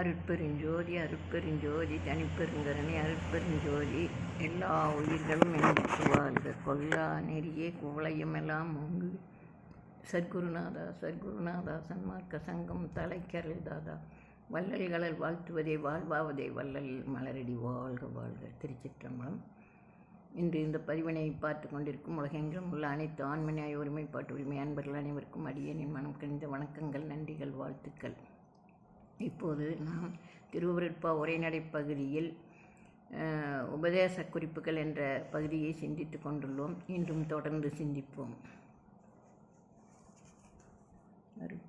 அருட்பெருஞ்சோதி அருட்பெருஞ்சோதி தனிப்பெருங்கரணி அருட்பெருஞ்சோதி எல்லா உயிர்களும் எனக்கு வாழ்க கொல்லா நெறியே குவளையுமெல்லாம் ஓங்கு சத்குருநாதா சத்குருநாதா சன்மார்க்க சங்கம் தலைக்கரல் தாதா வள்ளல்களல் வாழ்த்துவதே வாழ்வாவதே வள்ளல் மலரடி வாழ்க வாழ்க திருச்சிற்றம்பலம் இன்று இந்த பதிவினை பார்த்து கொண்டிருக்கும் உலகெங்கிலும் உள்ள அனைத்து ஆண்மனியாய ஒருமைப்பாட்டு உரிமை அன்பர்கள் அனைவருக்கும் அடியனின் மனம் கணிந்த வணக்கங்கள் நன்றிகள் வாழ்த்துக்கள் இப்போது நாம் திருவருட்பா உரைநடை பகுதியில் உபதேச குறிப்புகள் என்ற பகுதியை சிந்தித்து கொண்டுள்ளோம். இன்றும் தொடர்ந்து சிந்திப்போம்.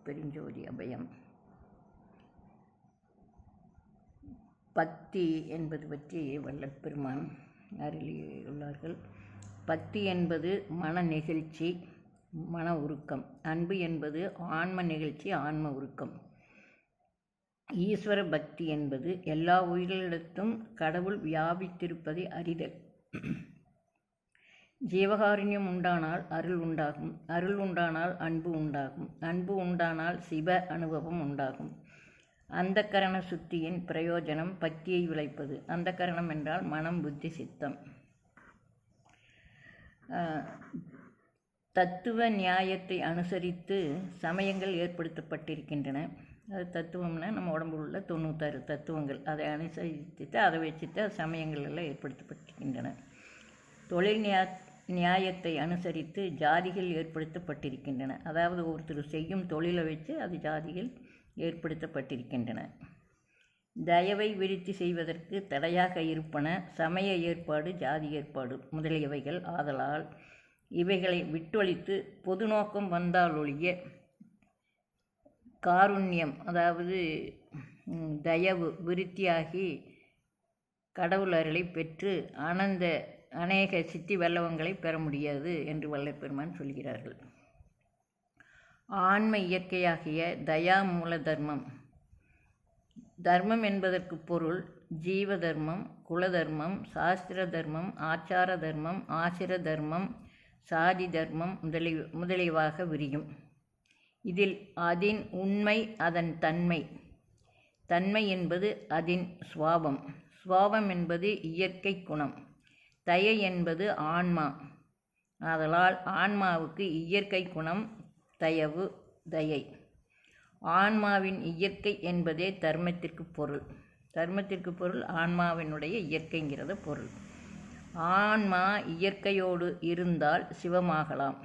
பெருஞ்சோதி அபயம். பக்தி என்பது பற்றி வல்லப்பெருமான் அருளியுள்ளார்கள். பக்தி என்பது மன நெகிழ்ச்சி மன உருக்கம். அன்பு என்பது ஆன்ம நிகழ்ச்சி ஆன்ம உருக்கம். ஈஸ்வர பக்தி என்பது எல்லா உயிர்களிடத்தும் கடவுள் வியாபித்திருப்பதை அறிதல். ஜீவகாருண்யம் உண்டானால் அருள் உண்டாகும் அருள் உண்டானால் அன்பு உண்டாகும் அன்பு உண்டானால் சிவ அனுபவம் உண்டாகும். அந்த கரண சுத்தியின் பிரயோஜனம் பக்தியை விளைப்பது. அந்தக்கரணம் என்றால் மனம் புத்தி சித்தம். தத்துவ நியாயத்தை அனுசரித்து சமயங்கள் ஏற்படுத்தப்பட்டிருக்கின்றன. அது தத்துவம்னா நம்ம உடம்புல உள்ள தொண்ணூத்தாறு தத்துவங்கள். அதை அனுசரித்து அதை வச்சுட்டு சமயங்கள் எல்லாம் ஏற்படுத்தப்பட்டிருக்கின்றன. தொழில் நியா நியாயத்தை அனுசரித்து ஜாதிகள் ஏற்படுத்தப்பட்டிருக்கின்றன. அதாவது ஒருத்தர் செய்யும் தொழிலை வச்சு அது ஜாதிகள் ஏற்படுத்தப்பட்டிருக்கின்றன. தயவை விருத்தி செய்வதற்கு தடையாக இருப்பன சமய ஏற்பாடு ஜாதி ஏற்பாடு முதலியவைகள். ஆதலால் இவைகளை விட்டொழித்து பொது நோக்கம் வந்தாலொழிய காருண்யம் அதாவது தயவு விருத்தியாகி கடவுள் அருளை பெற்று ஆனந்த அநேக சித்தி வல்லவங்களை பெற முடியாது என்று வல்லப்பெருமான் சொல்கிறார்கள். ஆன்ம இயற்கையாகிய தயா மூல தர்மம். தர்மம் என்பதற்கு பொருள் ஜீவ தர்மம் குல தர்மம் சாஸ்திர தர்மம் ஆச்சார தர்மம் ஆசிர தர்மம் சாதி தர்மம் முதலி முதலியவாக விரியும். இதில் அதின் உண்மை அதன் தன்மை. தன்மை என்பது அதின் சுவாபம் சுவாபம் என்பது இயற்கை குணம். தயை என்பது ஆன்மா. ஆதலால் ஆன்மாவுக்கு இயற்கை குணம் தயவு தயை. ஆன்மாவின் இயற்கை என்பதே தர்மத்திற்கு பொருள். தர்மத்திற்கு பொருள் ஆன்மாவினுடைய இயற்கைங்கிறது பொருள். ஆன்மா இயற்கையோடு இருந்தால் சிவமாகலாம்.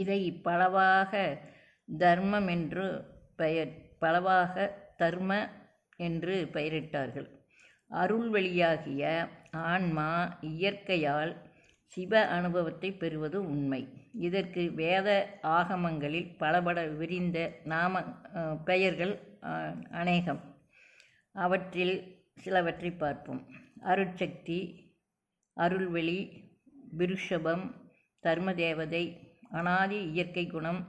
இதை பலவாக தர்மம் என்று பெயர் பலவாக தர்ம என்று பெயரிட்டார்கள். அருள் வழியாகிய ஆன்மா இயற்கையால் சிவ அனுபவத்தை பெறுவது உண்மை. இதற்கு வேத ஆகமங்களில் பலபட விரிந்த நாம பெயர்கள் அநேகம். அவற்றில் சிலவற்றை பார்ப்போம். அருட்சக்தி அருள்வெளி விருஷபம் தர்மதேவதை அனாதி இயற்கை குணம்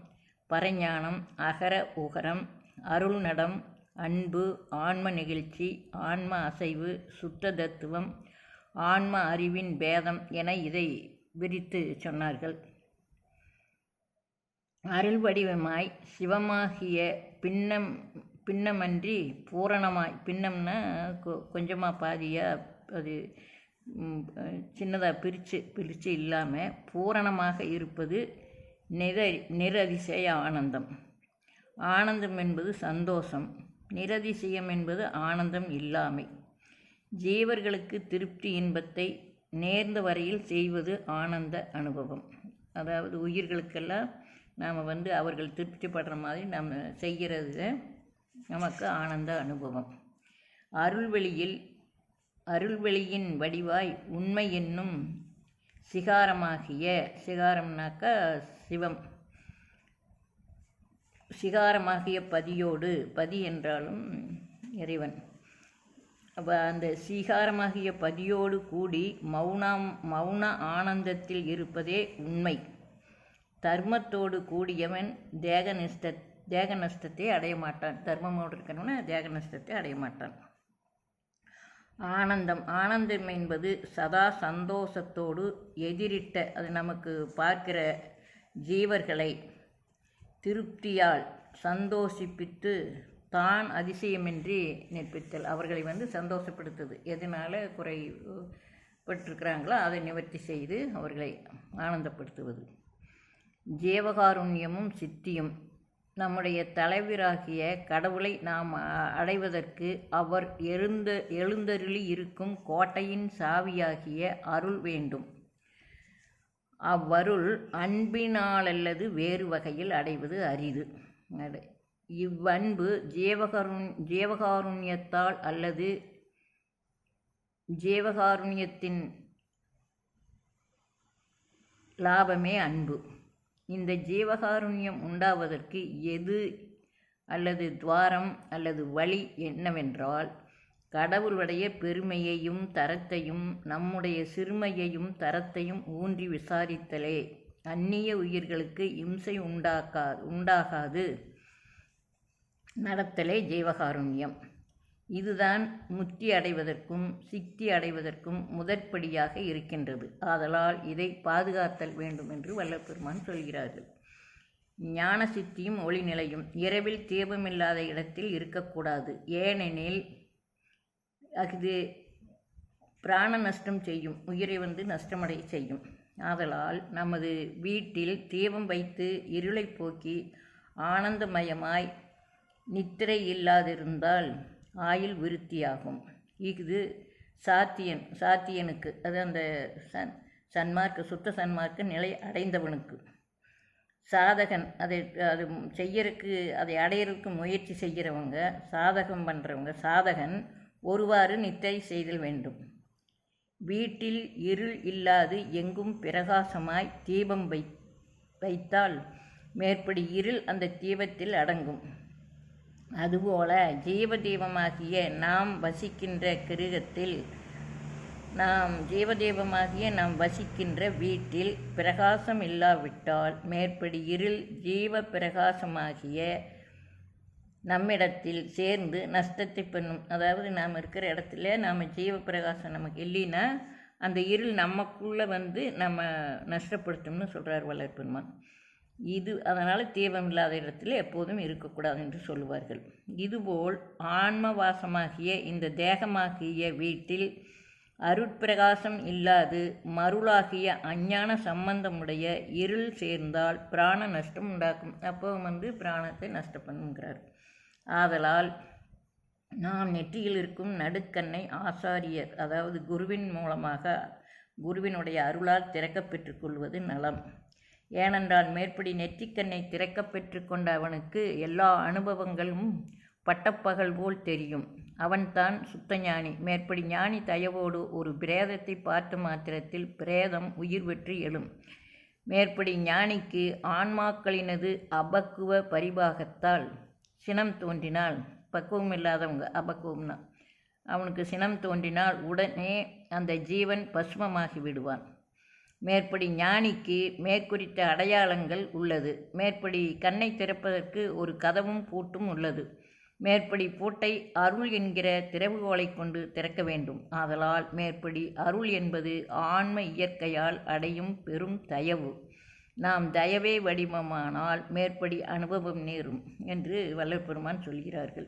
பரஞானம் அகர உகரம் அருள் நடம் அன்பு ஆன்ம நிகழ்ச்சி ஆன்ம அசைவு சுத்த தத்துவம் ஆன்ம அறிவின் பேதம் என இதை விரித்து சொன்னார்கள். அருள் வடிவமாய் சிவமாகிய பின்னம் பின்னமன்றி பூரணமாய் பின்னம்னா கொ- பாதியாக அது சின்னதாக பிரித்து பிரித்து இல்லாமல் பூரணமாக இருப்பது நிர நிரதிசய ஆனந்தம். ஆனந்தம் என்பது சந்தோஷம். நிரதிசயம் என்பது ஆனந்தம் இல்லாமை. ஜீவர்களுக்கு திருப்தி இன்பத்தை நேர்ந்த வரையில் செய்வது ஆனந்த அனுபவம். அதாவது உயிர்களுக்கெல்லாம் நாம் வந்து அவர்கள் திருப்திப்படுற மாதிரி நம்ம செய்கிறது நமக்கு ஆனந்த அனுபவம். அருள்வெளியில் அருள்வெளியின் வடிவாய் உண்மை என்னும் சிகாரமாகிய சிகாரம்னாக்கா சிவம். சிகாரமாகிய பதியோடு பதி என்றாலும் இறைவன். அப்போ அந்த சீகாரமாகிய பதியோடு கூடி மௌனம் மௌன ஆனந்தத்தில் இருப்பதே உண்மை. தர்மத்தோடு கூடியவன் தேக நஷ்ட தேக நஷ்டத்தை அடைய மாட்டான். தர்மமோடு இருக்கணும்னா தேக நஷ்டத்தை அடைய மாட்டான். ஆனந்தம். ஆனந்தம் என்பது சதா சந்தோஷத்தோடு எதிரிட்ட அது நமக்கு பார்க்கிற ஜீவர்களை திருப்தியால் சந்தோஷிப்பித்து தான் அதிசயமின்றி நிற்பித்தல். அவர்களை வந்து சந்தோஷப்படுத்துது. எதனால் குறை பட்டிருக்கிறாங்களோ அதை நிவர்த்தி செய்து அவர்களை ஆனந்தப்படுத்துவது. ஜீவகாருண்யமும் சித்தியும் நம்முடைய தலைவராகிய கடவுளை நாம் அ- அடைவதற்கு அவர் எழுந்த எழுந்தருளி இருக்கும் கோட்டையின் சாவியாகிய அருள் வேண்டும் அவ்வருள் அன்பினாலல்லது வேறு வகையில் அடைவது அரிது அடை. இவ்வன்பு ஜீவகருண் ஜீவகாருண்யத்தால் அல்லது ஜீவகாருண்யத்தின் லாபமே அன்பு இந்த ஜீவகாருண்யம் உண்டாவதற்கு எது அல்லது துவாரம் அல்லது வழி என்னவென்றால் கடவுளுடைய பெருமையையும் தரத்தையும் நம்முடைய சிறுமையையும் தரத்தையும் ஊன்றி விசாரித்தலே. அந்நிய உயிர்களுக்கு இம்சை உண்டாக்கா உண்டாகாது. நடத்தலே ஜீவகாருண்யம். இதுதான் முத்தி அடைவதற்கும் சித்தி அடைவதற்கும் முதற்படியாக இருக்கின்றது. ஆதலால் இதை பாதுகாத்தல் வேண்டும் என்று வல்லபெருமான் சொல்கிறார்கள். ஞான சித்தியும் ஒளிநிலையும் இரவில் தீபமில்லாத இடத்தில் இருக்கக்கூடாது. ஏனெனில் அது பிராண நஷ்டம் செய்யும் உயிரை வந்து நஷ்டமடைய செய்யும். ஆதலால் நமது வீட்டில் தீபம் வைத்து இருளை போக்கி ஆனந்தமயமாய் நித்திரை இல்லாதிருந்தால் ஆயுள் விருத்தியாகும். இது சாத்தியன் சாத்தியனுக்கு அது அந்த சன் சன்மார்க்க சுத்த சன்மார்க்க நிலை அடைந்தவனுக்கு. சாதகன் அதை அது செய்யறதுக்கு அதை அடையிறதுக்கு முயற்சி செய்கிறவங்க சாதகம் பண்ணுறவங்க சாதகன் ஒருவாறு நித்திரை செய்தல் வேண்டும். வீட்டில் இருள் இல்லாது எங்கும் பிரகாசமாய் தீபம் வை வைத்தால் மேற்படி இருள் அந்த தீபத்தில் அடங்கும். அதுபோல ஜீவதெய்வமாகிய நாம் வசிக்கின்ற கிருகத்தில் நாம் ஜீவதீபமாகிய நாம் வசிக்கின்ற வீட்டில் பிரகாசம் இல்லாவிட்டால் மேற்படி இருள் ஜீவ பிரகாசமாகிய நம்மிடத்தில் சேர்ந்து நஷ்டத்தை பண்ணும். அதாவது நாம் இருக்கிற இடத்துல நாம் ஜீவ பிரகாசம் நமக்கு இல்லைன்னா அந்த இருள் நமக்குள்ளே வந்து நம்ம நஷ்டப்படுத்தும்னு சொல்கிறார் வளர்ப்பெருமான் இது அதனால் தீபம் இல்லாத இடத்துல எப்போதும் இருக்கக்கூடாது என்று சொல்லுவார்கள். இதுபோல் ஆன்மவாசமாகிய இந்த தேகமாகிய வீட்டில் அருட்பிரகாசம் இல்லாது மருளாகிய அஞ்ஞான சம்பந்தமுடைய இருள் சேர்ந்தால் பிராண நஷ்டம் உண்டாக்கும். அப்போ வந்து பிராணத்தை நஷ்டப்படுங்கிறார் ஆதலால் நாம் நெற்றியில் இருக்கும் நடுக்கண்ணை ஆசாரியர் அதாவது குருவின் மூலமாக குருவினுடைய அருளால் திறக்கப் பெற்றுக்கொள்வது நலம். ஏனென்றால் மேற்படி நெற்றிக்கண்ணை திறக்கப் பெற்றுக்கொண்ட அவனுக்கு எல்லா அனுபவங்களும் பட்டப்பகல் போல் தெரியும். அவன்தான் சுத்த ஞானி. மேற்படி ஞானி தயவோடு ஒரு பிரேதத்தை பார்த்த மாத்திரத்தில் பிரேதம் உயிர் பெற்று எழும். மேற்படி ஞானிக்கு ஆன்மாக்களினது அபக்குவ பரிபாகத்தால் சினம் தோன்றினால் பக்குவம் இல்லாதவங்க அபக்குவம்னா அவனுக்கு சினம் தோன்றினால் உடனே அந்த ஜீவன் பஸ்மமாகி விடுவான். மேற்படி ஞானிக்கு மேற்குறித்த அடையாளங்கள் உள்ளது. மேற்படி கண்ணை திறப்பதற்கு ஒரு கதவும் பூட்டும் உள்ளது. மேற்படி பூட்டை அருள் என்கிற திறவுகோலை கொண்டு திறக்க வேண்டும். ஆதலால் மேற்படி அருள் என்பது ஆன்ம இயற்கையால் அடையும் பெரும் தயவு. நாம் தயவே வடிவமானால் மேற்படி அனுபவம் நேரும் என்று வல்லபெருமான் சொல்கிறார்கள்.